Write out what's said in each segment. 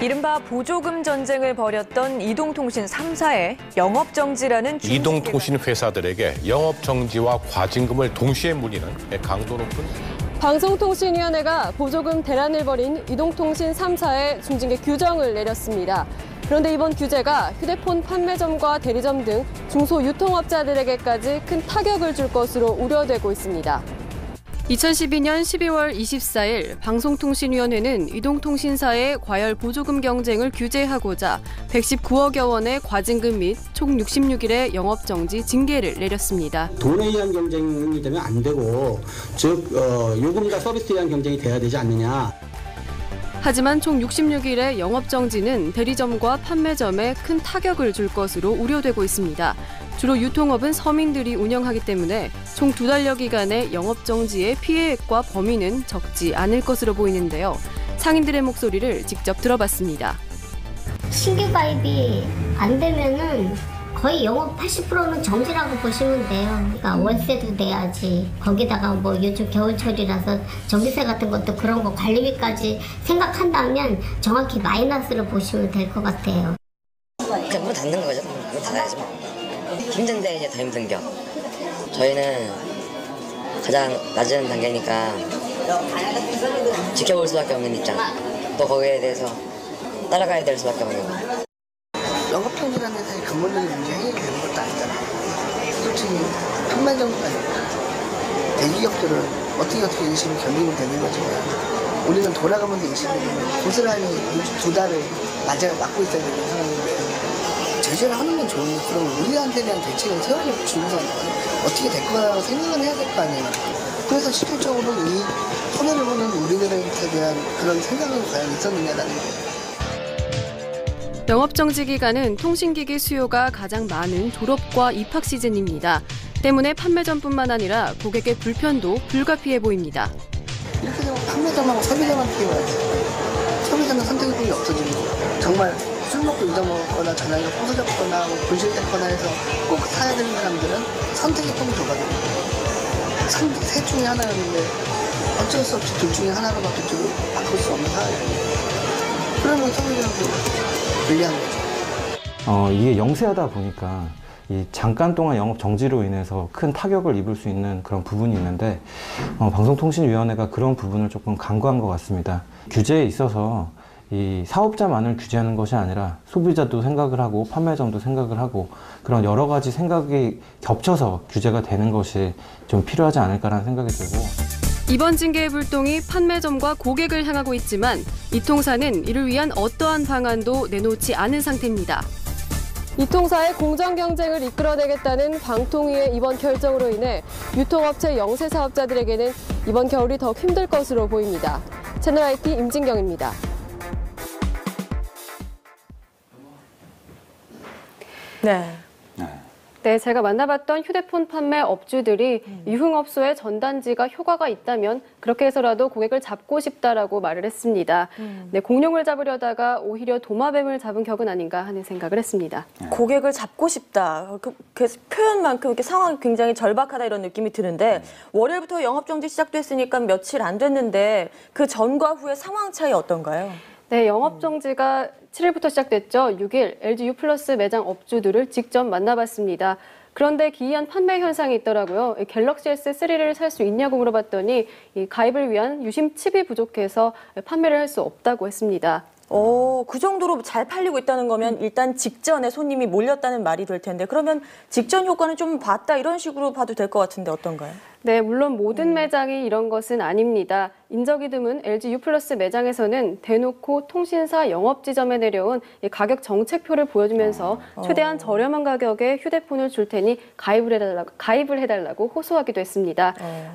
이른바 보조금 전쟁을 벌였던 이동통신 3사의 영업정지라는 이동통신 회사들에게 영업 정지와 과징금을 동시에 물리는 강도 높은 방송통신위원회가 보조금 대란을 벌인 이동통신 3사의 중징계 규정을 내렸습니다. 그런데 이번 규제가 휴대폰 판매점과 대리점 등 중소 유통업자들에게까지 큰 타격을 줄 것으로 우려되고 있습니다. 2012년 12월 24일 방송통신위원회는 이동통신사의 과열 보조금 경쟁을 규제하고자 119억여 원의 과징금 및 총 66일의 영업정지 징계를 내렸습니다. 돈에 의한 경쟁이 되면 안 되고 즉 어, 요금과 서비스에 의한 경쟁이 돼야 되지 않느냐. 하지만 총 66일의 영업정지는 대리점과 판매점에 큰 타격을 줄 것으로 우려되고 있습니다. 주로 유통업은 서민들이 운영하기 때문에 총 두 달여 기간의 영업정지의 피해액과 범위는 적지 않을 것으로 보이는데요. 상인들의 목소리를 직접 들어봤습니다. 신규 가입이 안 되면은 거의 영업 80%는 정지라고 보시면 돼요. 그러니까 월세도 내야지. 거기다가 뭐 요즘 겨울철이라서 전기세 같은 것도 그런 거 관리비까지 생각한다면 정확히 마이너스로 보시면 될 것 같아요. 그냥 문 닫는 거죠. 문 닫아야지 뭐. 힘든데 이제 더 힘든 겨. 저희는 가장 낮은 단계니까 지켜볼 수밖에 없는 입장. 또 거기에 대해서 따라가야 될 수밖에 없는 거. 영업정지라는 게 사실 근본적인 문제 해결이 되는 것도 아니잖아. 솔직히 판매점 대기업들은 어떻게 어떻게 열심히 견디면 되는 거지만 우리는 돌아가면서 열심히 되면 고스란히 두 달을 맞아 맞고 있어야 되는 상황인데 제재를 하는 건 좋은데 그럼 우리한테 대한 대책을 세워줄 주고서는 어떻게 될 거라고 생각을 해야 될 거 아니에요. 그래서 실질적으로 이 손해를 보는 우리들한테 대한 그런 생각은 과연 있었느냐라는 거예요. 영업정지 기간은 통신기기 수요가 가장 많은 졸업과 입학 시즌입니다. 때문에 판매점뿐만 아니라 고객의 불편도 불가피해 보입니다. 이렇게 되면 판매점하고 소비자만 피해야지. 소비자는 선택의 없어지고 정말 술 먹고 잊어먹거나 전화기가 부서졌거나 뭐 분실됐거나 해서 꼭 사야 되는 사람들은 선택의 폭이. 선- 셋 중에 하나였는데 어쩔 수 없이 둘 중에 하나로밖에 좀 바꿀 수 없는 상황이에요. 그러면 소비자도 불리한 거죠. 어, 이게 영세하다 보니까 이 잠깐 동안 영업 정지로 인해서 큰 타격을 입을 수 있는 그런 부분이 있는데 어, 방송통신위원회가 그런 부분을 조금 간과한 것 같습니다. 규제에 있어서 이 사업자만을 규제하는 것이 아니라 소비자도 생각을 하고 판매점도 생각을 하고 그런 여러 가지 생각이 겹쳐서 규제가 되는 것이 좀 필요하지 않을까라는 생각이 들고 이번 징계의 불똥이 판매점과 고객을 향하고 있지만 이 통사는 이를 위한 어떠한 방안도 내놓지 않은 상태입니다. 이 통사의 공정 경쟁을 이끌어내겠다는 방통위의 이번 결정으로 인해 유통업체 영세 사업자들에게는 이번 겨울이 더 힘들 것으로 보입니다. 채널 IT 임진경입니다. 네. 네, 제가 만나봤던 휴대폰 판매 업주들이 유흥업소의 전단지가 효과가 있다면 그렇게 해서라도 고객을 잡고 싶다라고 말을 했습니다. 네, 공룡을 잡으려다가 오히려 도마뱀을 잡은 격은 아닌가 하는 생각을 했습니다. 고객을 잡고 싶다. 그, 그 표현만큼 이렇게 상황이 굉장히 절박하다 이런 느낌이 드는데 월요일부터 영업정지 시작됐으니까 며칠 안 됐는데 그 전과 후의 상황 차이 어떤가요? 네, 영업 정지가 7일부터 시작됐죠. 6일 LG U 플러스 매장 업주들을 직접 만나봤습니다. 그런데 기이한 판매 현상이 있더라고요. 이 갤럭시 S3를 살 수 있냐고 물어봤더니 이 가입을 위한 유심 칩이 부족해서 판매를 할 수 없다고 했습니다. 오, 그 정도로 잘 팔리고 있다는 거면 일단 직전에 손님이 몰렸다는 말이 될 텐데 그러면 직전 효과는 좀 봤다 이런 식으로 봐도 될 것 같은데 어떤가요? 네, 물론 모든 매장이 이런 것은 아닙니다. 인적이 드문 LG U 플러스 매장에서는 대놓고 통신사 영업 지점에 내려온 이 가격 정책표를 보여주면서 최대한 저렴한 가격에 휴대폰을 줄 테니 가입을 해달라고, 가입을 해달라고 호소하기도 했습니다.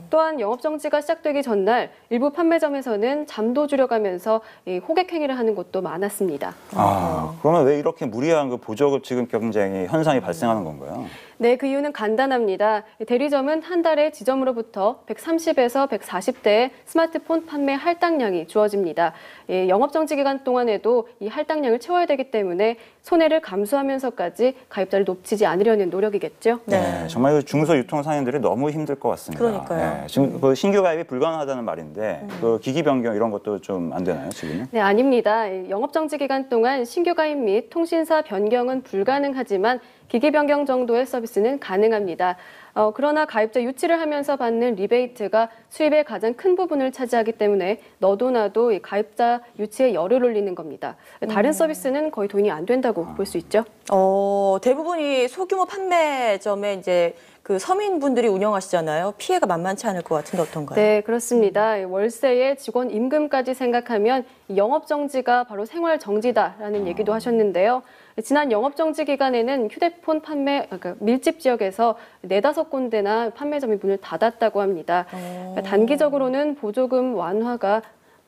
또한 영업 정지가 시작되기 전날 일부 판매점에서는 잠도 줄여가면서 이 호객 행위를 하는 곳도 많았습니다. 아, 그러면 왜 이렇게 무리한 그 보조금 지급 경쟁이 현상이 발생하는 건가요? 네, 그 이유는 간단합니다. 대리점은 한 달에 지점으로부터 130에서 140대의 스마트폰 판매 할당량이 주어집니다. 예, 영업정지 기간 동안에도 이 할당량을 채워야 되기 때문에 손해를 감수하면서까지 가입자를 놓치지 않으려는 노력이겠죠. 네, 정말 그 중소 유통 상인들이 너무 힘들 것 같습니다. 그러니까요. 네, 지금 그 신규 가입이 불가능하다는 말인데 그 기기 변경 이런 것도 좀 안 되나요 지금은? 네, 아닙니다. 영업정지 기간 동안 신규 가입 및 통신사 변경은 불가능하지만 기기 변경 정도의 서비스는 가능합니다. 어, 그러나 가입자 유치를 하면서 받는 리베이트가 수입의 가장 큰 부분을 차지하기 때문에 너도 나도 이 가입자 유치에 열을 올리는 겁니다. 다른 서비스는 거의 돈이 안 된다고 볼 수 있죠. 어, 대부분이 소규모 판매점에 이제 그 서민분들이 운영하시잖아요. 피해가 만만치 않을 것 같은데 어떤가요? 네, 그렇습니다. 월세에 직원 임금까지 생각하면 이 영업 정지가 바로 생활 정지다라는 얘기도 하셨는데요. 지난 영업 정지 기간에는 휴대폰 판매 그러니까 밀집 지역에서 네다섯 군데나 판매점이 문을 닫았다고 합니다. 그러니까 단기적으로는 보조금 완화가 아,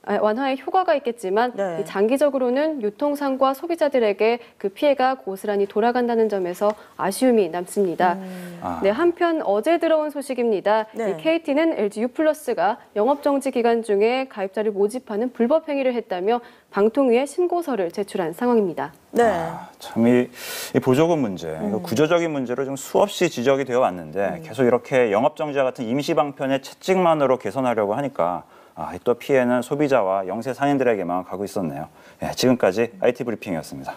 완화에 효과가 있겠지만 네. 이 장기적으로는 유통상과 소비자들에게 그 피해가 고스란히 돌아간다는 점에서 아쉬움이 남습니다. 아. 네, 한편 어제 들어온 소식입니다. 네. 이 KT는 LG U+가 영업 정지 기간 중에 가입자를 모집하는 불법 행위를 했다며 방통위에 신고서를 제출한 상황입니다. 네. 아, 참이 이 보조금 문제, 이거 구조적인 문제로 좀 수없이 지적이 되어 왔는데 계속 이렇게 영업 정지와 같은 임시 방편의 채찍만으로 개선하려고 하니까 아, 또 피해는 소비자와 영세 상인들에게만 가고 있었네요. 예, 지금까지 IT 브리핑이었습니다.